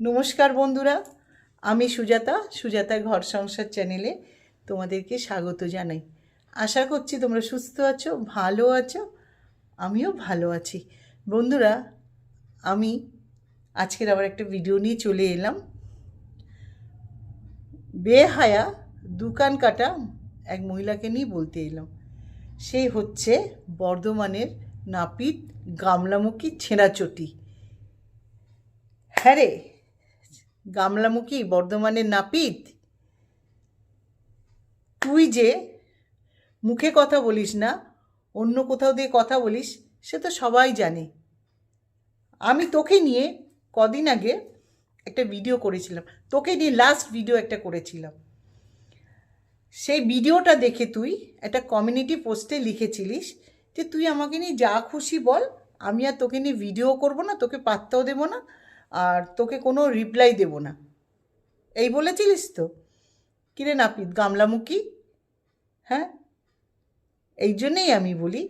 নমস্কার বন্ধুরা, আমি সুজাতা সুজাতা ঘর সংসার চ্যানেলে তোমাদেরকে স্বাগত জানাই। আশা করছি তোমরা সুস্থ আছো, ভালো আছো, আমিও ভালো আছি। বন্ধুরা, আমি আজকের আবার একটা ভিডিও নিয়ে চলে এলাম। বেহায়া দোকান কাটা এক মহিলাকে নিয়ে বলতে এলাম। সেই হচ্ছে বর্ধমানের নাপিত গামলামুখী ছেঁড়াচটি। হ্যাঁ রে গামলামুখী বর্ধমানের নাপিত? তুই যে মুখে কথা বলিস না, অন্য কোথাও দিয়ে কথা বলিস, সে তো সবাই জানে। আমি তোকে নিয়ে কদিন আগে একটা ভিডিও করেছিলাম। তোকে নিয়ে লাস্ট ভিডিও একটা করেছিলাম। সেই ভিডিওটা দেখে তুই একটা কমিউনিটি পোস্টে লিখেছিলিস যে তুই আমাকে নিয়ে যা খুশি বল, আমি আর তোকে নিয়ে ভিডিও করব না, তোকে পাত্তাও দেবো না আর তোকে কোনো রিপ্লাই দেবো না। এই বলেছিলিস তো? কিরে নাপিত, গামলামুখী? হ্যাঁ? এই জন্যেই আমি বলি,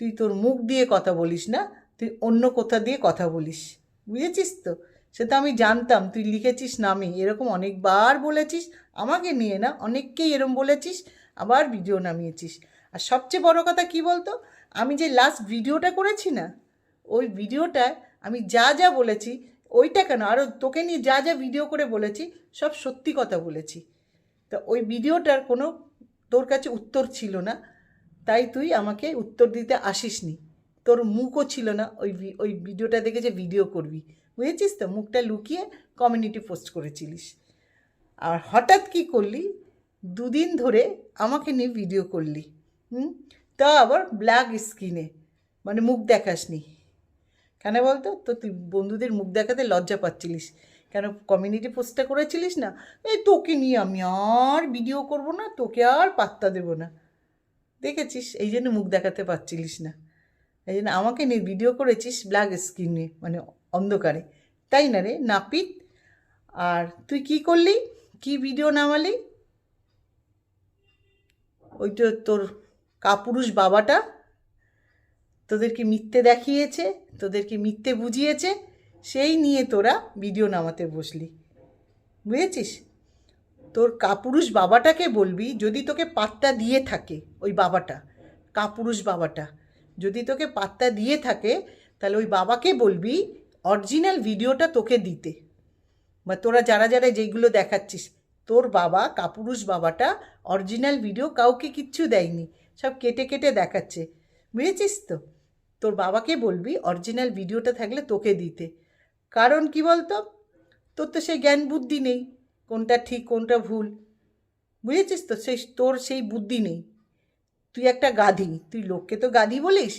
তুই তোর মুখ দিয়ে কথা বলিস না, তুই অন্য কোথা দিয়ে কথা বলিস। বুঝেছিস তো? সেটা আমি জানতাম, তুই লিখেছিস নামে এরকম অনেকবার বলেছিস, আমাকে নিয়ে না, অনেককেই এরম বলেছিস, আবার ভিডিও নামিয়েছিস। আর সবচেয়ে বড় কথা কি বলতো? আমি যে লাস্ট ভিডিওটা করেছি না, ওই ভিডিওটায় আমি যা যা বলেছি ওইটা কেন? আরও তোকে নিয়ে যা যা ভিডিও করে বলেছি, সব সত্যি কথা বলেছি। তা ওই ভিডিওটার কোনো তোর কাছে উত্তর ছিল না, তাই তুই আমাকে উত্তর দিতে আসিসনি। তোর মুখও ছিল না ওই ওই ভিডিওটা দেখে যে ভিডিও করবি। বুঝেছিস তো? মুখটা লুকিয়ে কমিউনিটি পোস্ট করেছিলিস। আর হঠাৎ কি করলি? দুদিন ধরে আমাকে নিয়ে ভিডিও করলি। হুম? তা আবার ব্ল্যাক স্কিনে মানে মুখ দেখাসনি। কেন বলতো? তো তুই বন্ধুদের মুখ দেখাতে লজ্জা পাচ্ছিলিস। কেন কমিউনিটি পোস্টটা করেছিলিস না? এই তোকে নিয়ে আমি আর ভিডিও করব না, তোকে আর পাত্তা দেব না। দেখেছিস? এই জন্য মুখ দেখাতে পারছিলিস না। এই জন্য আমাকে নিয়ে ভিডিও করেছিস ব্ল্যাক স্ক্রিনে মানে অন্ধকারে। তাই না রে, নাপিত? আর তুই কি করলি? কি ভিডিও নামালি? ওই তো তোর কাপুরুষ বাবাটা তোদেরকে মিথ্যে দেখিয়েছে, তোদেরকে মিথ্যে বুঝিয়েছে, সেই নিয়ে তোরা ভিডিও নামাতে বসলি। বুঝেছিস? তোর কাপুরুষ বাবাটাকে বলবি, যদি তোকে পাত্তা দিয়ে থাকে ওই বাবাটা, কাপুরুষ বাবাটা, যদি তোকে পাত্তা দিয়ে থাকে, তাহলে ওই বাবাকে বলবি, অরিজিনাল ভিডিওটা তোকে দিতে। বা তোরা যারা যারা যেইগুলো দেখাচ্ছিস, তোর বাবা, কাপুরুষ বাবাটা অরিজিনাল ভিডিও কাউকে কিচ্ছু দেয়নি, সব কেটে কেটে দেখাচ্ছে। বুঝেছিস তো? তোর বাবাকে বলবি অরিজিনাল ভিডিওটা থাকলে তোকে দিতে। কারণ কি বলতো? তোর তো সেই জ্ঞান বুদ্ধি নেই, কোনটা ঠিক, কোনটা ভুল। বুঝেছিস তো? সেই তোর সেই বুদ্ধি নেই। তুই একটা গাধি, তুই লোককে তো গাধি বলিস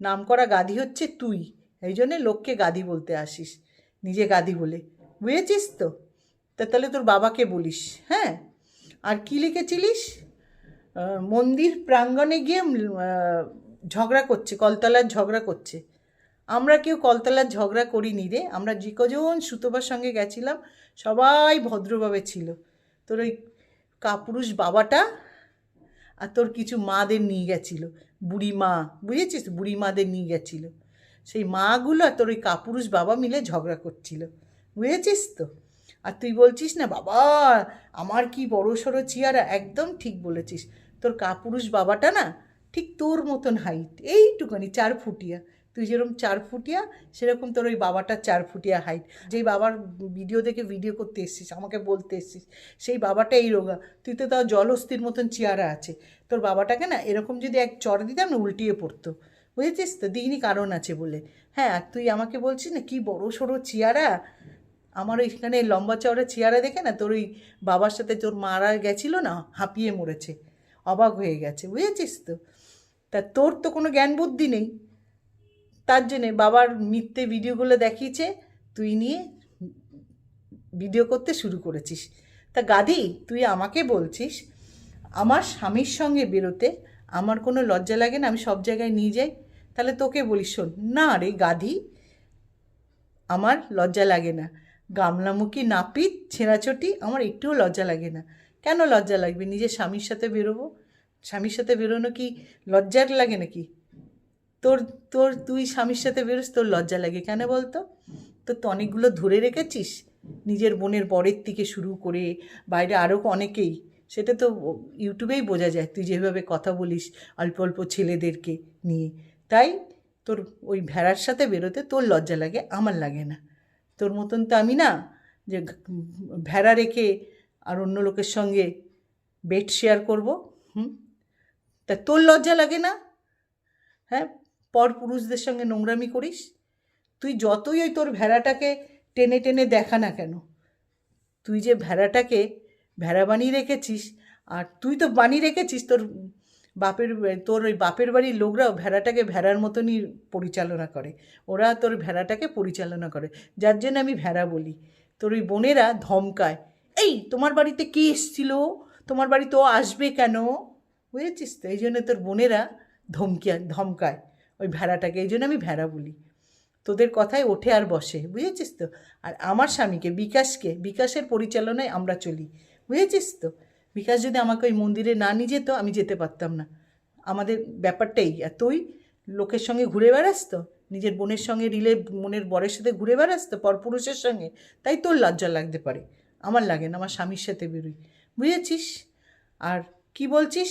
নাম করা গাধি হচ্ছে তুই। এই জন্যে লোককে গাধি বলতে আসিস, নিজে গাধি বলে। বুঝেছিস তো? তা তাহলে তোর বাবাকে বলিস হ্যাঁ? আর কি লিখেছিলিস? মন্দির প্রাঙ্গণে গিয়ে ঝগড়া করছে, কলতলার ঝগড়া করছে। আমরা কেউ কলতলার ঝগড়া করিনি রে। আমরা যে কজন সুতোবার সঙ্গে গেছিলাম, সবাই ভদ্রভাবে ছিল। তোর ওই কাপুরুষ বাবাটা আর তোর কিছু মাদের নিয়ে গেছিল বুড়ি মা বুঝেছিস? বুড়ি মাদের নিয়ে গেছিল। সেই মাগুলো আর তোর ওই কাপুরুষ বাবা মিলে ঝগড়া করছিল। বুঝেছিস তো? আর তুই বলছিস না, বাবা, আমার কি বড় সড়ো চেয়ারা একদম ঠিক বলেছিস। তোর কাপুরুষ বাবাটা না ঠিক তোর মতন হাইট এইটুখানি চার ফুটিয়া। তুই যেরকম চার ফুটিয়া, সেরকম তোর ওই বাবাটা চার ফুটিয়া হাইট যেই বাবার ভিডিও দেখে ভিডিও করতে এসছিস, আমাকে বলতে এসছিস, সেই বাবাটা এই রোগা। তুই তো তাও জলস্থির মতন চেয়ারা আছে। তোর বাবাটাকে না এরকম যদি এক চর দিতাম না, উল্টিয়ে পড়তো। বুঝেছিস তো? দিইনি কারণ আছে বলে। হ্যাঁ আর তুই আমাকে বলছিস না, কি বড় সড়ো চেয়ারা আমার ওইখানে লম্বা চওড়া চেয়ারা দেখে না তোর ওই বাবার সাথে তোর মারা গেছিল না, হাঁপিয়ে মরেছে। অবাক হয়ে গেছে। বুঝেছিস তো? তা তোর তো কোনো জ্ঞান বুদ্ধি নেই। তার জন্যে বাবার মিথ্যে ভিডিওগুলো দেখিয়েছে, তুই নিয়ে ভিডিও করতে শুরু করেছিস। তা গাদি তুই আমাকে বলছিস, আমার স্বামীর সঙ্গে বেরোতে আমার কোনো লজ্জা লাগে না, আমি সব জায়গায় নিয়ে যাই? তাহলে তোকে বলিস শোন। না রে গাধি, আমার লজ্জা লাগে না। গামলামুখী নাপিত ছেঁড়াচটি আমার একটুও লজ্জা লাগে না। কেন লজ্জা লাগবে? নিজের স্বামীর সাথে বেরোবো? স্বামীর সাথে বেরোনো কি লজ্জার লাগে নাকি? তোর তোর, তুই স্বামীর সাথে বেরোস, তোর লজ্জা লাগে কেন বলতো? তোর তো অনেকগুলো ধরে রেখেছিস, নিজের বোনের বরের থেকে শুরু করে, বাইরে আরও অনেকেই। সেটা তো ইউটিউবেই বোঝা যায়, তুই যেভাবে কথা বলিস অল্প অল্প ছেলেদেরকে নিয়ে। তাই তোর ওই ভেড়ার সাথে বেরোতে তোর লজ্জা লাগে, আমার লাগে না। তোর মতন তো আমি না, যে ভেড়া রেখে আর অন্য লোকের সঙ্গে বেড শেয়ার করব, হুম? তা তোর লজ্জা লাগে না? হ্যাঁ পর পুরুষদের সঙ্গে নোংরামি করিস। তুই যতই ওই তোর ভেড়াটাকে টেনে টেনে দেখা না কেন, তুই যে ভেড়াটাকে ভেড়া বানিয়ে রেখেছিস, আর তুই তো বানিয়ে রেখেছিস তোর বাপের, তোর ওই বাপের বাড়ির লোকরাও ভেড়াটাকে ভেড়ার মতনই পরিচালনা করে। ওরা তোর ভেড়াটাকে পরিচালনা করে। যার জন্য আমি ভেড়া বলি। তোর ওই বোনেরা ধমকায়, এই, তোমার বাড়িতে কে এসছিল? তোমার বাড়িতে ও আসবে কেন? বুঝেছিস তো? এই জন্য তোর বোনেরা ধমকিয়া, ধমকায় ওই ভেড়াটাকে। এই জন্য আমি ভেড়া বলি। তোদের কথায় ওঠে আর বসে, বুঝেছিস তো? আর আমার স্বামীকে, বিকাশকে, বিকাশের পরিচালনায় আমরা চলি, বুঝেছিস তো? বিকাশ যদি আমাকে ওই মন্দিরে না নিয়ে যেত, আমি যেতে পারতাম না। আমাদের ব্যাপারটাই। আর তুই লোকের সঙ্গে ঘুরে বেড়াস তো? নিজের বোনের সঙ্গে, রিলে বোনের বরের সাথে ঘুরে বেড়াস তো? পরপুরুষের সঙ্গে? তাই তোর লজ্জা লাগতে পারে। আমার লাগে না, আমার স্বামীর সাথে বেরোই, বুঝেছিস? আর কি বলছিস?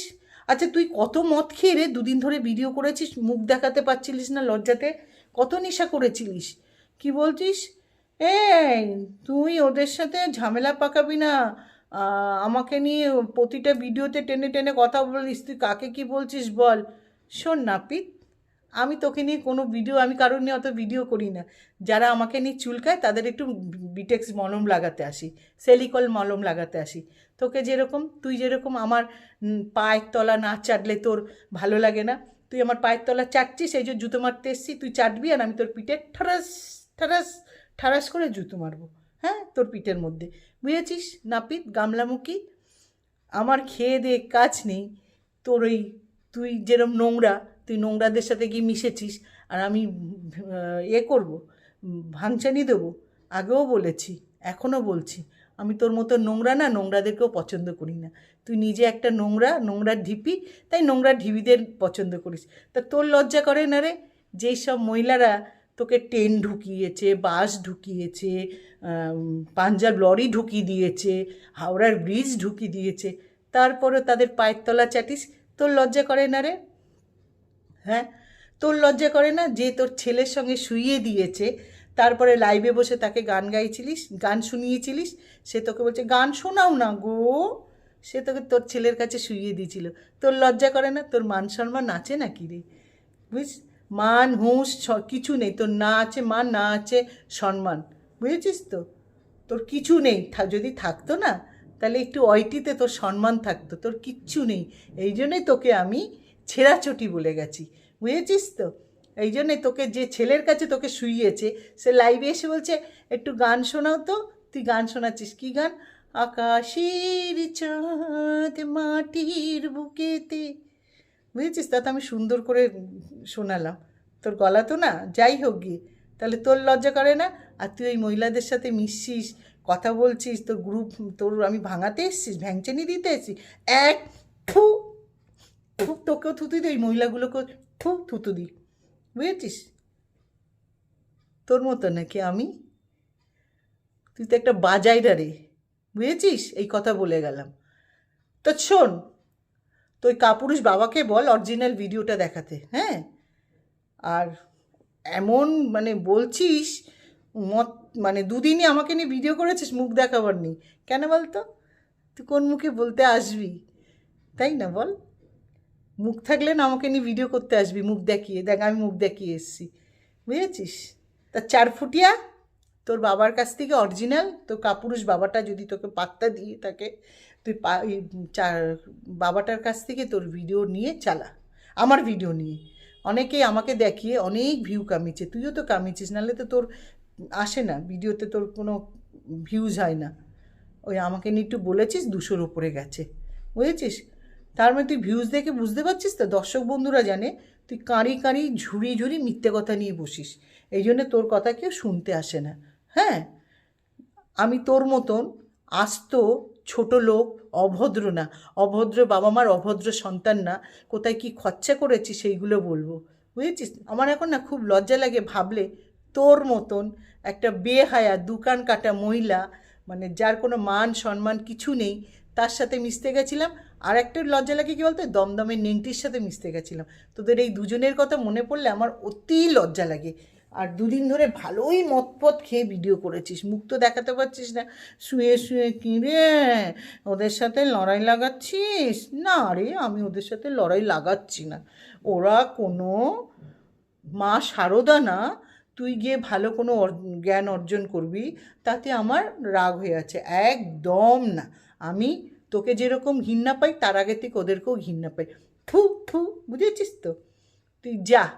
আচ্ছা তুই কত মদ খেয়ে রে দুদিন ধরে ভিডিও করেছিস, মুখ দেখাতে পারছিলিস না লজ্জাতে? কত নেশা করেছিলিস? কি বলছিস? এই, তুই ওদের সাথে ঝামেলা পাকাবি না। আমাকে নিয়ে প্রতিটা ভিডিওতে টেনে টেনে কথা বলিস, তুই কাকে কি বলছিস বল? শোন নাপিত আমি তোকে নিয়ে কোনো ভিডিও আমি কারোর নিয়ে অত ভিডিও করি না। যারা আমাকে নিয়ে চুলকায় তাদের একটু বিটেক্স মলম লাগাতে আসি সেলিকল মলম লাগাতে আসি। তোকে যেরকম, তুই যেরকম আমার পায়ের তলা না চাটলে তোর ভালো লাগে না। তুই আমার পায়ের তলা চাটছিস, এই যে জুতো মারতে এসছি, তুই চাটবি আর আমি তোর পিঠে ঠারাস ঠারাস ঠারাস করে জুতো মারবো। হ্যাঁ? তোর পিঠের মধ্যে। বুঝেছিস? নাপিত, গামলামুখী, আমার খেয়ে দিয়ে কাজ নেই। তোর ওই, তুই যেরম নোংরা তুই নোংরাদের সাথে গিয়ে মিশেছিস আর আমি এ করব, ভাঙচানি দেবো। আগেও বলেছি, এখনও বলছি, আমি তোর মতো নোংরা না, নোংরাদেরকেও পছন্দ করি না। তুই নিজে একটা নোংরা নোংরার ঢিপি, তাই নোংরা ঢিবিদের পছন্দ করিস। তা তোর লজ্জা করে না রে? যেই সব মহিলারা তোকে ট্রেন ঢুকিয়েছে, বাস ঢুকিয়েছে পাঞ্জাব লরি ঢুকিয়ে দিয়েছে, হাওড়ার ব্রিজ ঢুকিয়ে দিয়েছে তারপরে তাদের পায়ের তলা চাটিস, তোর লজ্জা করে না রে? হ্যাঁ? তোর লজ্জা করে না যে তোর ছেলের সঙ্গে শুইয়ে দিয়েছে, তারপরে লাইভে বসে তাকে গান গাইছিলিস, গান শুনিয়েছিলিস, সে তোকে বলছে, গান শোনাও না গো। সে তোকে তোর ছেলের কাছে শুইয়ে দিয়েছিল। তোর লজ্জা করে না? তোর মান সম্মান আছে নাকি রে? বুঝ মান, হুঁশ কিছু নেই। তোর না আছে মান, না আছে সম্মান। বুঝেছিস তো? তোর কিছু নেই। যদি থাকতো না, তাহলে একটু অয়টিতে তোর সম্মান থাকতো। তোর কিচ্ছু নেই। এই জন্যই তোকে আমি ছেঁড়াচটি বলে গেছি। বুঝেছিস তো? এই জন্যে তোকে যে ছেলের কাছে তোকে শুইয়েছে, সে লাইভে এসে বলছে, একটু গান শোনাও তো, তুই গান শোনাচ্ছিস। কি গান? আকাশের চাঁদ মাটির বুকেতে। বুঝেছিস? তা তো আমি সুন্দর করে শোনালাম। তোর গলা তো না, যাই হোক গিয়ে। তাহলে তোর লজ্জা করে না? আর তুই ওই মহিলাদের সাথে মিশছিস, কথা বলছিস, তোর গ্রুপ তোর আমি ভাঙাতে এসছিস, ভ্যাংচানি দিতে এসছিস? এক থু থু তোকেও থুতু দিই ওই মহিলাগুলোকে থু থুতু দিই। বুঝেছিস? তোর মতো নাকি আমি? তুই তো একটা বাজাইরা রে। বুঝেছিস? এই কথা বলে গেলাম। তো শোন তো ওই কাপুরুষ বাবাকে বল অরিজিনাল ভিডিওটা দেখাতে হ্যাঁ? আর এমন মানে বলছিস, মত মানে দুদিনই আমাকে নিয়ে ভিডিও করেছিস, মুখ দেখাবার নেই। কেন বলতো? তুই কোন মুখে বলতে আসবি? তাই না বল? মুখ থাকলে না আমাকে নিয়ে ভিডিও করতে আসবি, মুখ দেখিয়ে, দেখ আমি মুখ দেখিয়ে এসছি। বুঝেছিস? তা চার ফুটিয়া তোর বাবার কাছ থেকে অরিজিনাল তোর কাপুরুষ বাবাটা যদি তোকে পাত্তা দিয়ে থাকে, তুই চার, বাবাটার কাছ থেকে তোর ভিডিও নিয়ে চালা, আমার ভিডিও নিয়ে। অনেকেই আমাকে দেখিয়ে অনেক ভিউ কামিয়েছে। তুইও তো কামিয়েছিস, নাহলে তো তোর আসে না ভিডিওতে তোর কোনো ভিউজ হয় না। ওই আমাকে নিয়ে একটু বলেছিস, দুশোর ওপরে গেছে। বুঝেছিস? তার মানে তুই ভিউজ দেখে বুঝতে পারছিস তো? দর্শক বন্ধুরা জানে, তুই কাঁড়ি কাঁড়ি, ঝুড়ি ঝুড়ি মিথ্যে কথা নিয়ে বসিস। এই জন্য তোর কথা কেউ শুনতে আসে না। হ্যাঁ? আমি তোর মতন আস্ত, ছোট লোক, অভদ্র না। অভদ্র বাবা মার অভদ্র সন্তান না। কোথায় কি খরচা করেছি সেইগুলো বলব। বুঝেছিস? আমার এখন না খুব লজ্জা লাগে ভাবলে তোর মতন একটা বেহায়া, দোকান কাটা মহিলা মানে যার কোনো মান, সম্মান কিছু নেই, তার সাথে মিশতে গেছিলাম আর একটা লজ্জা লাগে কী বলতো? দমদমের নেংটির সাথে মিশতে গেছিলাম। তোদের এই দুজনের কথা মনে পড়লে আমার অতি লজ্জা লাগে। আর দুদিন ধরে ভালোই মতপথ খেয়ে ভিডিও করেছিস। মুখ তো দেখাতে পারছিস না। শুয়ে শুয়ে কি রে ওদের সাথে লড়াই লাগাচ্ছিস? না রে, আমি ওদের সাথে লড়াই লাগাচ্ছি না। ওরা কোনো মা সারদা না। তুই গিয়ে ভালো কোনো জ্ঞান অর্জন করবি, তাতে আমার রাগ হয়ে আছে। একদম না। আমি তোকে যেরকম ঘৃণা পাই, তার আগে থেকে ওদেরকেও ঘৃণা পাই। ফু ফু, বুঝেছিস তো? তুই যা।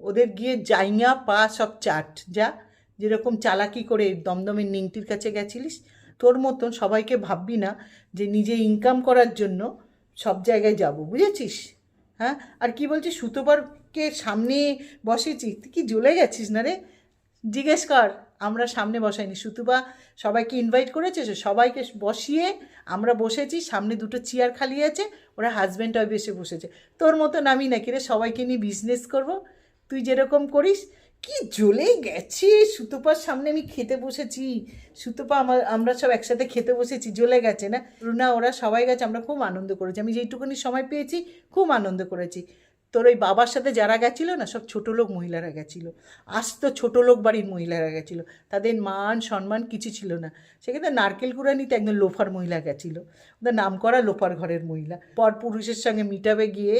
ওদের গিয়ে জাইঙা, পা সব চাট। যা। যেরকম চালাকি করে দমদমের নিংটির কাছে গেছিলিস, তোর মতন সবাইকে ভাববি না যে নিজে ইনকাম করার জন্য সব জায়গায় যাব। বুঝেছিস? হ্যাঁ? আর কি বলছিস? সুতোবারকে সামনে বসেছি। তুই কি জ্বলে গেছিস না রে? জিজ্ঞেস কর। আমরা সামনে বসাইনি। সুতুবা সবাইকে ইনভাইট করেছে সে সবাইকে বসিয়ে আমরা বসেছি, সামনে দুটো চেয়ার খালি আছে, ওরা হাজব্যান্ড ওয়াইফ এসে বসেছে। তোর মতন আমি নাকি রে, সবাইকে নিয়ে বিজনেস করব। তুই যেরকম করিস। কি জ্বলেই গেছি। সুতোপার সামনে আমি খেতে বসেছি। সুতোপা আমার, আমরা সব একসাথে খেতে বসেছি, জ্বলে গেছে না? রুনা, ওরা সবাই গেছে, আমরা খুব আনন্দ করেছি। আমি যেইটুকুনি সময় পেয়েছি, খুব আনন্দ করেছি। তোর ওই বাবার সাথে যারা গেছিল না, সব ছোটো লোক মহিলারা গেছিল। আজ তো ছোটো লোক বাড়ির মহিলারা গেছিল। তাদের মান, সম্মান কিছু ছিল না। সেক্ষেত্রে নারকেল কুড়া নিতে একজন লোফার মহিলা গেছিল। ওদের নাম করা লোফার ঘরের মহিলা। পর পুরুষের সঙ্গে মিটাবে গিয়ে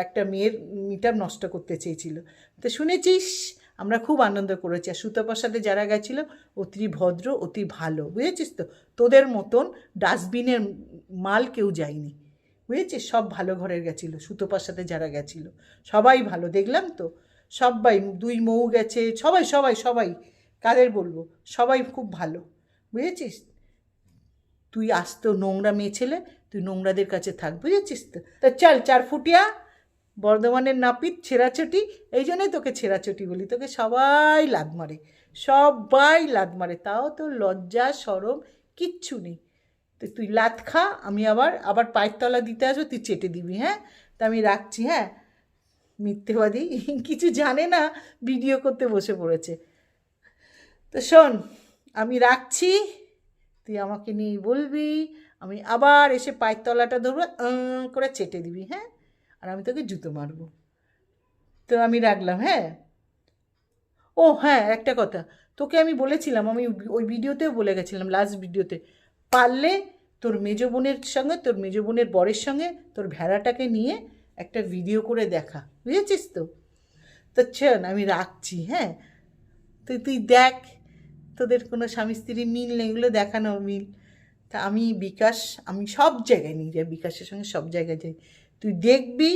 একটা মেয়ের মিটাপ নষ্ট করতে চেয়েছিল। তো শুনেছিস? আমরা খুব আনন্দ করেছি। আর সুতপার সাথে যারা গেছিল, অতি ভদ্র, অতি ভালো। বুঝেছিস তো? তোদের মতন ডাস্টবিনের মাল কেউ যায়নি। বুঝেছিস সব ভালো ঘরের গেছিল, সুতোপার সাথে যারা গেছিল। সবাই ভালো, দেখলাম তো? সবাই দুই মৌ গেছে, সবাই সবাই সবাই, কাদের বলব? সবাই খুব ভালো, বুঝেছিস? তুই আসতো নোংরা মেয়ে ছেলে, তুই নোংরাদের কাছে থাক, বুঝেছিস তো? তা চল, চার ফুটিয়া, বর্ধমানের নাপিত ছেঁড়াছটি, এই জন্যই তোকে ছেঁড়াছটি বলি, তোকে সবাই লাদ মারে, সবাই লাদ মারে, তাও তো লজ্জা, সরম, কিচ্ছু নেই। তো তুই লাত খা, আমি আবার আবার পায়ের তলা দিতে আসব, তুই চেটে দিবি হ্যাঁ? তা আমি রাখছি হ্যাঁ? মিথ্যেবাদী, কিছু জানে না, ভিডিও করতে বসে পড়েছে। তো শোন, আমি রাখছি, তুই আমাকে নিয়ে বলবি, আমি আবার এসে পায়ের তলাটা ধরবো করে চেটে দিবি হ্যাঁ? আর আমি তোকে জুতো মারবো। তো আমি রাখলাম হ্যাঁ? ও হ্যাঁ একটা কথা, তোকে আমি বলেছিলাম, আমি ওই ভিডিওতেও বলে গেছিলাম লাস্ট ভিডিওতে পারলে তোর মেজ বোনের সঙ্গে, তোর মেজ বোনের বরের সঙ্গে তোর ভেড়াটাকে নিয়ে একটা ভিডিও করে দেখা। বুঝেছিস তো? তো চল, আমি রাখছি হ্যাঁ? তুই তুই দেখ, তোদের কোনো স্বামী স্ত্রী মিল নেই, এগুলো দেখানো মিল। তা আমি বিকাশ, আমি সব জায়গায় নিয়ে যাই, বিকাশের সঙ্গে সব জায়গায় যাই। তুই দেখবি,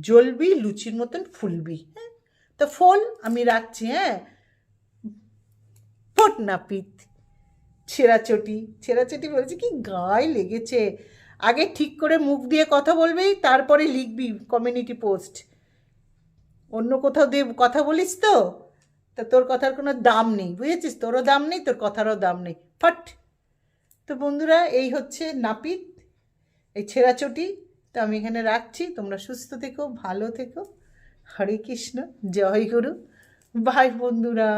জ্বলবি, লুচির মতন ফুলবি হ্যাঁ? তো ফল, আমি রাখছি হ্যাঁ? ফোট নাপিত ছেঁড়াচটি ছেঁড়াচটি বলেছে কি গায়ে লেগেছে। আগে ঠিক করে মুখ দিয়ে কথা বলবি, তারপরে লিখবি কমিউনিটি পোস্ট অন্য কোথাও দিয়ে কথা বলিস তো? তা তোর কথার কোনো দাম নেই, বুঝেছিস? তোরও দাম নেই, তোর কথারও দাম নেই। ফট! তো বন্ধুরা, এই হচ্ছে নাপিত, এই ছেঁড়াচটি। তো আমি এখানে রাখছি। তোমরা সুস্থ থেকো, ভালো থেকো। হরে কৃষ্ণ, জয় গুরু। বাই বন্ধুরা।